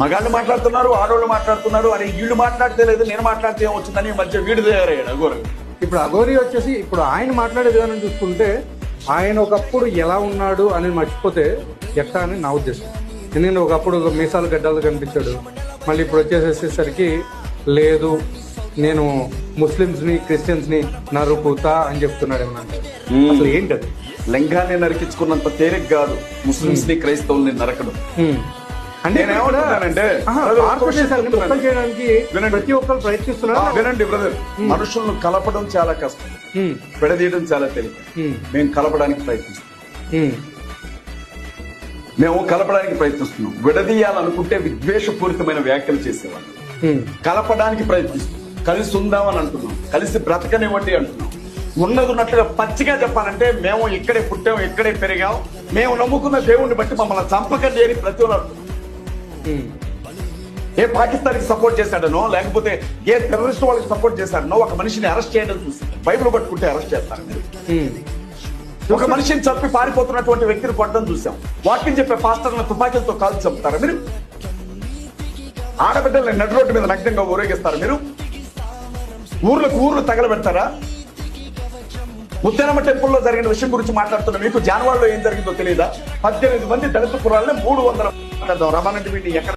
మగాళ్ళు మాట్లాడుతున్నారు ఆడవాళ్ళు మాట్లాడుతున్నారు అరే వీళ్ళు మాట్లాడితే లేదు నేను మాట్లాడితే వచ్చిందని మధ్య వీడు తయారయ్యాడు అఘోరు ఇప్పుడు అఘోరి వచ్చేసి ఇప్పుడు ఆయన మాట్లాడే విధానం చూసుకుంటే ఆయన ఒకప్పుడు ఎలా ఉన్నాడు అని మర్చిపోతే ఎట్టా అని నా ఉద్దేశం. ఎందుకంటే ఒకప్పుడు ఒక మీసాలు గడ్డలు కనిపించాడు. మళ్ళీ ఇప్పుడు వచ్చేసేసరికి లేదు నేను ముస్లిమ్స్ని క్రిస్టియన్స్ని నరుకుతా అని చెప్తున్నాడు ఏమన్నా అసలు ఏంటది? లింగాన్ని నరికించుకున్నంత తేలిక కాదు. ముస్లింస్ని క్రైస్తవుల్ని నరకడం. అంటే చేయడానికి. ప్రతి ఒక్కరు ప్రయత్నిస్తున్నారు? వినండి బ్రదర్ మనుషులను కలపడం చాలా కష్టం. విడదీయడం చాలా హ్మ్. మేము కలపడానికి ప్రయత్నిస్తాం. మేము కలపడానికి ప్రయత్నిస్తున్నాం. విడదీయాలనుకుంటే విద్వేషపూరితమైన వ్యాఖ్యలు చేసేవాళ్ళం. కలపడానికి ప్రయత్నిస్తున్నాం. కలిసి ఉందామని అంటున్నాం. కలిసి బ్రతకనివ్వండి అంటున్నాం. ఉన్నది ఉన్నట్లుగా పచ్చిగా చెప్పాలంటే మేము ఇక్కడే పుట్టాం ఇక్కడే పెరిగాం. మేము నమ్ముకున్న దేవుణ్ణి బట్టి మమ్మల్ని చంపకండి అని ప్రతి ఒక్కరు. ఏ పాకిస్తాన్కి సపోర్ట్ చేశాడనో లేకపోతే ఏ టెర్రరిస్ట్ వాళ్ళకి సపోర్ట్ చేశాడనో ఒక మనిషిని అరెస్ట్ చేయడం చూసి బైబిల్ పట్టుకుంటే అరెస్ట్ చేస్తారు. మీరు ఒక మనిషిని చంపి పారిపోతున్నటువంటి వ్యక్తిని కొట్టడం చూసాం. వాక్యం చెప్పే పాస్టర్లను తుపాకీలతో కాల్చి చంపుతారా మీరు? ఆడబిడ్డల్ని నడు రోడ్డు మీద నగ్నంగా ఊరేగిస్తారు మీరు? ఊర్లకు ఊర్లు తగలబెడతారా? ముత్యానమ్మ టెంపుల్లో జరిగిన విషయం గురించి మాట్లాడుతున్న మీకు జానవాడలో ఏం జరిగిందో తెలియదా? పద్దెనిమిది మంది దళిత కురాలని మూడు వందల మాట్లాడదాం రమానంటి ఎక్కడ